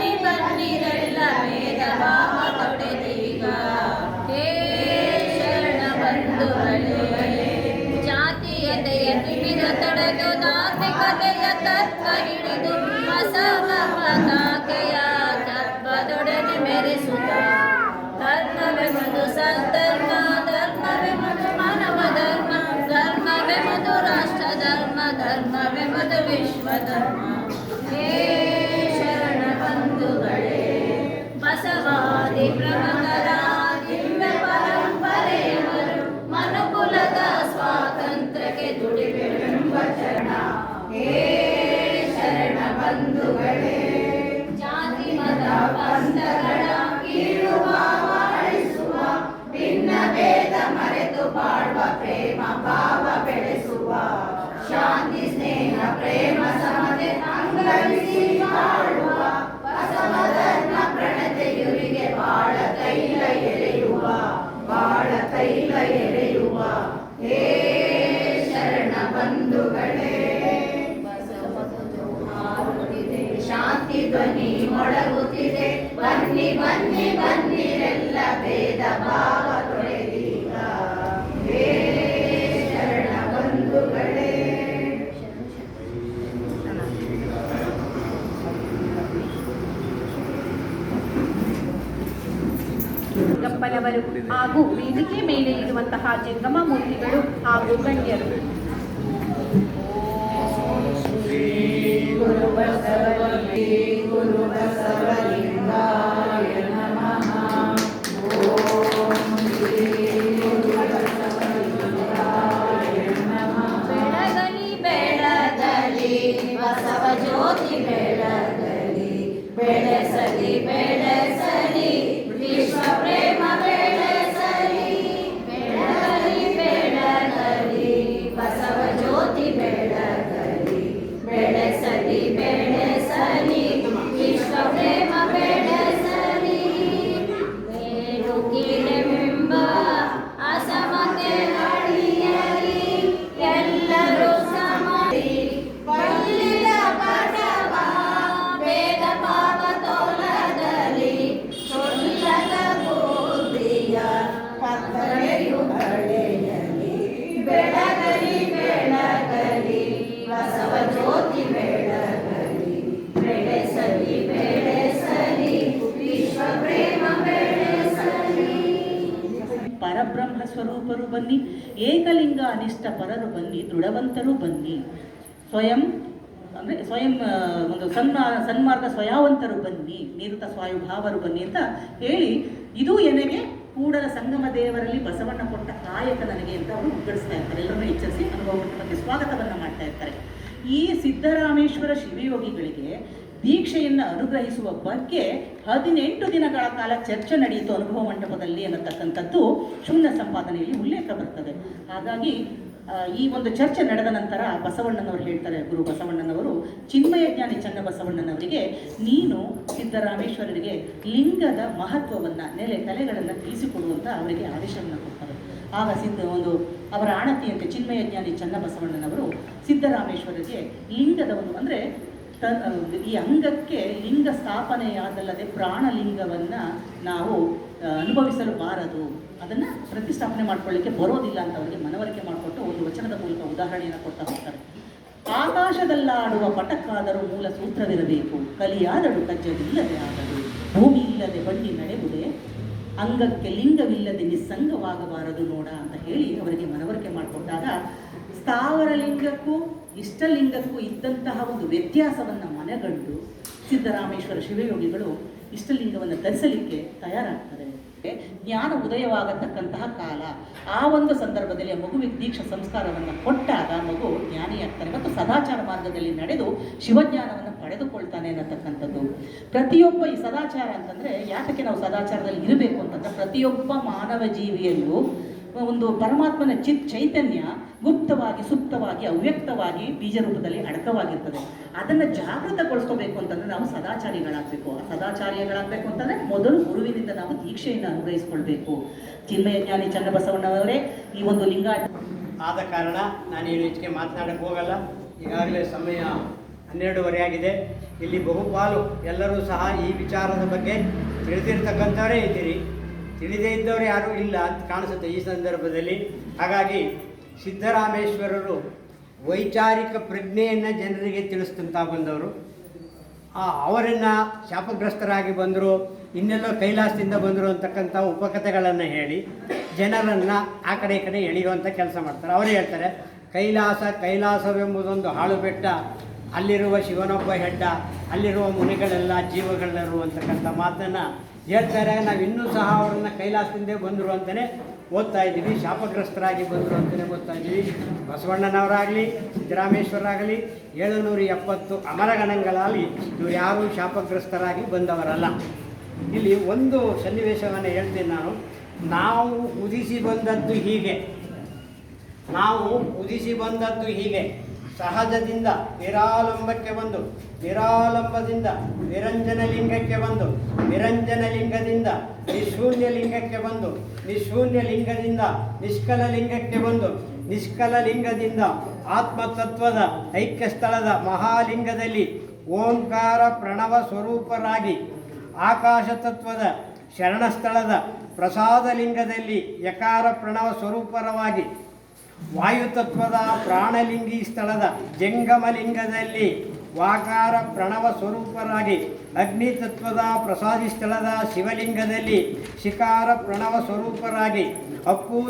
ಪತ್ನಿ ಪತ್ನಿಗಳೆಲ್ಲವೇ ದವಾಹ ಪಡೆದೀಗ ಹೇ ಶರಣ ಬಂಧುಗಳೇ ಜಾತಿಯತೆಯ ತಿಳಿದ ತಡೆದು ನಾಗರಿಕತೆಯ ತತ್ವ ಹಿಡಿದು ಬಸವ ಪತಾಕೆಯ ತತ್ವದೊಡನೆ ಮೆರೆಸುತ್ತ ಧರ್ಮವೆಂಬುದು ಸದ್ಧರ್ಮ ಧರ್ಮವೆಂಬುದು ಮಾನವ ಧರ್ಮ ಧರ್ಮವೆಂಬುದು ರಾಷ್ಟ್ರ ಧರ್ಮ ಧರ್ಮವೆಂಬುದು ವಿಶ್ವ ಧರ್ಮ ಹೇ ಗಪ್ಪನವರು ಹಾಗೂ ವೇದಿಕೆ ಮೇಲೆ ಇರುವಂತಹ ಜಂಗಮ ಮೂರ್ತಿಗಳು ಹಾಗೂ ಗಣ್ಯರು. ಬನ್ನಿ, ಏಕಲಿಂಗ ಅನಿಷ್ಟ ಪರರು ಬನ್ನಿ, ದೃಢವಂತರು ಬನ್ನಿ. ಸ್ವಯಂ, ಅಂದರೆ ಸ್ವಯಂ ಒಂದು ಸನ್ಮಾ, ಸನ್ಮಾರ್ಗ ಸ್ವಯಾವಂತರು ಬನ್ನಿ, ನಿರುತ ಸ್ವಾಯುಭಾವರು ಬನ್ನಿ ಅಂತ ಹೇಳಿ, ಇದು ಎನಗೆ ಕೂಡಲ ಸಂಗಮ ದೇವರಲ್ಲಿ ಬಸವಣ್ಣ ಕೊಟ್ಟ ಕಾಯಕ ನನಗೆ ಅಂತ ಅವರು ಉಗ್ಗಡಿಸ್ತಾ ಇರ್ತಾರೆ. ಎಲ್ಲರೂ ಎಚ್ಚರಿಸಿ ಅನುಭವ ಬಗ್ಗೆ ಸ್ವಾಗತವನ್ನು ಮಾಡ್ತಾ ಇರ್ತಾರೆ. ಈ ಸಿದ್ದರಾಮೇಶ್ವರ ಶಿವಯೋಗಿಗಳಿಗೆ ದೀಕ್ಷೆಯನ್ನು ಅನುಗ್ರಹಿಸುವ ಬಗ್ಗೆ ಹದಿನೆಂಟು ದಿನಗಳ ಕಾಲ ಚರ್ಚೆ ನಡೆಯಿತು ಅನುಭವ ಮಂಟಪದಲ್ಲಿ ಅನ್ನತಕ್ಕಂಥದ್ದು ಶೂನ್ಯ ಸಂಪಾದನೆಯಲ್ಲಿ ಉಲ್ಲೇಖ ಬರ್ತದೆ. ಹಾಗಾಗಿ ಈ ಒಂದು ಚರ್ಚೆ ನಡೆದ ನಂತರ ಬಸವಣ್ಣನವರು ಹೇಳ್ತಾರೆ, ಗುರು ಬಸವಣ್ಣನವರು, ಚಿನ್ಮಯ ಜ್ಞಾನಿ ಚನ್ನಬಸವಣ್ಣನವರಿಗೆ ನೀನು ಸಿದ್ದರಾಮೇಶ್ವರರಿಗೆ ಲಿಂಗದ ಮಹತ್ವವನ್ನು, ನೆಲೆ, ತಲೆಗಳನ್ನು ತಿಳಿಸಿಕೊಡುವಂತ ಅವರಿಗೆ ಆದೇಶವನ್ನು ಕೊಡ್ತಾರೆ. ಆಗ ಸಿದ್ಧ ಒಂದು, ಅವರ ಆಣತಿಯಂತೆ ಚಿನ್ಮಯ ಜ್ಞಾನಿ ಚನ್ನಬಸವಣ್ಣನವರು ಸಿದ್ದರಾಮೇಶ್ವರರಿಗೆ ಲಿಂಗದ ಒಂದು, ಅಂದರೆ ಈ ಅಂಗಕ್ಕೆ ಲಿಂಗ ಸ್ಥಾಪನೆಯಾದಲ್ಲದೆ ಪ್ರಾಣಲಿಂಗವನ್ನು ನಾವು ಅನುಭವಿಸಲು ಬಾರದು. ಅದನ್ನು ಪ್ರತಿಷ್ಠಾಪನೆ ಮಾಡ್ಕೊಳ್ಳಿಕ್ಕೆ ಬರೋದಿಲ್ಲ ಅಂತ ಅವರಿಗೆ ಮನವರಿಕೆ ಮಾಡಿಕೊಟ್ಟು ಒಂದು ವಚನದ ಮೂಲಕ ಉದಾಹರಣೆಯನ್ನು ಕೊಡ್ತಾ ಹೋಗ್ತಾರೆ. ಆಕಾಶದಲ್ಲಾಡುವ ಪಟಕ್ಕಾದರೂ ಮೂಲ ಸೂತ್ರವಿರಬೇಕು. ಕಲಿಯಾದರೂ ಕಜ್ಜವಿಲ್ಲದೆ ಆದರೂ ಭೂಮಿ ಇಲ್ಲದೆ ಬಂಡಿ ನಡೆಯುವುದೇ ಅಂಗಕ್ಕೆ ಲಿಂಗವಿಲ್ಲದೆ ನಿಸ್ಸಂಗವಾಗಬಾರದು ನೋಡ ಅಂತ ಹೇಳಿ ಅವರಿಗೆ ಮನವರಿಕೆ ಮಾಡಿಕೊಟ್ಟಾಗ ಸ್ಥಾವರ ಲಿಂಗಕ್ಕೂ ಇಷ್ಟಲಿಂಗಕ್ಕೂ ಇದ್ದಂತಹ ಒಂದು ವ್ಯತ್ಯಾಸವನ್ನು ಮನಗಂಡು ಸಿದ್ದರಾಮೇಶ್ವರ ಶಿವಯೋಗಿಗಳು ಇಷ್ಟಲಿಂಗವನ್ನು ಧರಿಸಲಿಕ್ಕೆ ತಯಾರಾಗ್ತಾರೆ. ಜ್ಞಾನ ಉದಯವಾಗತಕ್ಕಂತಹ ಕಾಲ. ಆ ಒಂದು ಸಂದರ್ಭದಲ್ಲಿ ಮಗುವಿಗೆ ದೀಕ್ಷಾ ಸಂಸ್ಕಾರವನ್ನು ಕೊಟ್ಟಾಗ ಮಗು ಜ್ಞಾನಿಯಾಗ್ತಾನೆ ಮತ್ತು ಸದಾಚಾರ ಮಾರ್ಗದಲ್ಲಿ ನಡೆದು ಶಿವಜ್ಞಾನವನ್ನು ಪಡೆದುಕೊಳ್ತಾನೆ ಅನ್ನತಕ್ಕಂಥದ್ದು. ಪ್ರತಿಯೊಬ್ಬ ಈ ಸದಾಚಾರ ಅಂತಂದ್ರೆ ಯಾತಕ್ಕೆ ನಾವು ಸದಾಚಾರದಲ್ಲಿ ಇರಬೇಕು ಅಂತಂದ್ರೆ ಪ್ರತಿಯೊಬ್ಬ ಮಾನವ ಜೀವಿಯಲ್ಲೂ ಒಂದು ಪರಮಾತ್ಮನ ಚಿತ್ ಚೈತನ್ಯ ಗುಪ್ತವಾಗಿ, ಸುಪ್ತವಾಗಿ, ಅವ್ಯಕ್ತವಾಗಿ ಬೀಜ ರೂಪದಲ್ಲಿ ಅಡಕವಾಗಿರ್ತದೆ. ಅದನ್ನು ಜಾಗೃತಗೊಳಿಸ್ಕೋಬೇಕು ಅಂತಂದ್ರೆ ನಾವು ಸದಾಚಾರಿಗಳಾಗಬೇಕು. ಆ ಸದಾಚಾರಿಗಳಾಗಬೇಕು ಅಂತಂದ್ರೆ ಮೊದಲು ಗುರುವಿನಿಂದ ನಾವು ದೀಕ್ಷೆಯನ್ನು ಅನುಗ್ರಹಿಸ್ಕೊಳ್ಬೇಕು. ಚಿನ್ಮಯ ಜ್ಞಾನಿ ಚನ್ನಬಸವಣ್ಣವರೇ ಈ ಒಂದು ಲಿಂಗ ಆದ ಕಾರಣ ನಾನೇನು ಹೆಚ್ಚಿಗೆ ಮಾತನಾಡಕ್ಕೆ ಹೋಗಲ್ಲ. ಈಗಾಗಲೇ ಸಮಯ ಹನ್ನೆರಡೂವರೆ ಆಗಿದೆ. ಇಲ್ಲಿ ಬಹುಪಾಲು ಎಲ್ಲರೂ ಸಹ ಈ ವಿಚಾರದ ಬಗ್ಗೆ ತಿಳಿದಿರ್ತಕ್ಕಂಥವರೇ ಇದ್ದೀರಿ. ತಿಳಿದೇ ಇದ್ದವರು ಯಾರೂ ಇಲ್ಲ ಅಂತ ಕಾಣಿಸುತ್ತೆ ಈ ಸಂದರ್ಭದಲ್ಲಿ. ಹಾಗಾಗಿ ಸಿದ್ದರಾಮೇಶ್ವರರು ವೈಚಾರಿಕ ಪ್ರಜ್ಞೆಯನ್ನು ಜನರಿಗೆ ತಿಳಿಸ್ತಂತ ಬಂದವರು. ಆ, ಅವರನ್ನು ಶಾಪಗ್ರಸ್ತರಾಗಿ ಬಂದರು ಇನ್ನೆಲ್ಲೋ ಕೈಲಾಸದಿಂದ ಬಂದರು ಅಂತಕ್ಕಂಥ ಉಪಕಥೆಗಳನ್ನು ಹೇಳಿ ಜನರನ್ನು ಆ ಕಡೆ ಈ ಕಡೆ ಎಳೆಯುವಂಥ ಕೆಲಸ ಮಾಡ್ತಾರೆ. ಅವರು ಹೇಳ್ತಾರೆ ಕೈಲಾಸ ಕೈಲಾಸವೆಂಬುದೊಂದು ಹಾಳು ಬೆಟ್ಟ ಅಲ್ಲಿರುವ ಶಿವನೊಬ್ಬ ಹೆಡ್ಡ ಅಲ್ಲಿರುವ ಮುನಿಗಳೆಲ್ಲ ಜೀವಗಳೆಲ್ಲರು ಅಂತಕ್ಕಂಥ ಮಾತನ್ನು ಹೇಳ್ತಾರೆ ನಾವು ಇನ್ನೂ ಸಹ ಅವರನ್ನು ಕೈಲಾಸದಿಂದ ಬಂದರು ಅಂತಲೇ ಓದ್ತಾ ಇದ್ದೀವಿ, ಶಾಪಗ್ರಸ್ತರಾಗಿ ಬಂದರು ಅಂತಲೇ ಓದ್ತಾ ಇದ್ದೀವಿ. ಬಸವಣ್ಣನವರಾಗಲಿ, ಸಿದ್ದರಾಮೇಶ್ವರರಾಗಲಿ, ಏಳುನೂರ ಎಪ್ಪತ್ತು ಅಮರಗಣಗಳಲ್ಲಿ ಇವರು ಯಾರೂ ಶಾಪಗ್ರಸ್ತರಾಗಿ ಬಂದವರಲ್ಲ. ಇಲ್ಲಿ ಒಂದು ಸನ್ನಿವೇಶವನ್ನು ಹೇಳ್ತೀನಿ ನಾನು. ನಾವು ಉದಿಸಿ ಬಂದದ್ದು ಹೀಗೆ. ನಾವು ಉದಿಸಿ ಬಂದದ್ದು ಹೀಗೆ. ಸಹಜದಿಂದ ನಿರಾಲಂಬಕ್ಕೆ ಬಂದು, ನಿರಾಲಂಬದಿಂದ ನಿರಂಜನ ಲಿಂಗಕ್ಕೆ ಬಂದು ನಿರಂಜನ ಲಿಂಗದಿಂದ ನಿಶೂನ್ಯ ಲಿಂಗಕ್ಕೆ ಬಂದು ನಿಶೂನ್ಯ ಲಿಂಗದಿಂದ ನಿಷ್ಕಲ ಲಿಂಗಕ್ಕೆ ಬಂದು ನಿಷ್ಕಲ ಲಿಂಗದಿಂದ ಆತ್ಮತತ್ವದ ಐಕ್ಯ ಸ್ಥಳದ ಮಹಾಲಿಂಗದಲ್ಲಿ ಓಂಕಾರ ಪ್ರಣವ ಸ್ವರೂಪರಾಗಿ ಆಕಾಶ ತತ್ವದ ಶರಣಸ್ಥಳದ ಪ್ರಸಾದ ಲಿಂಗದಲ್ಲಿ ಯಕಾರ ಪ್ರಣವ ಸ್ವರೂಪರವಾಗಿ ವಾಯುತತ್ವದ ಪ್ರಾಣಲಿಂಗಿ ಸ್ಥಳದ ಜಂಗಮಲಿಂಗದಲ್ಲಿ ವಾಕಾರ ಪ್ರಣವ ಸ್ವರೂಪರಾಗಿ ಅಗ್ನಿ ತತ್ವದ ಪ್ರಸಾದಿ ಸ್ಥಳದ ಶಿವಲಿಂಗದಲ್ಲಿ ಶಿಕಾರ ಪ್ರಣವ ಸ್ವರೂಪರಾಗಿ ಅಪ್ಪು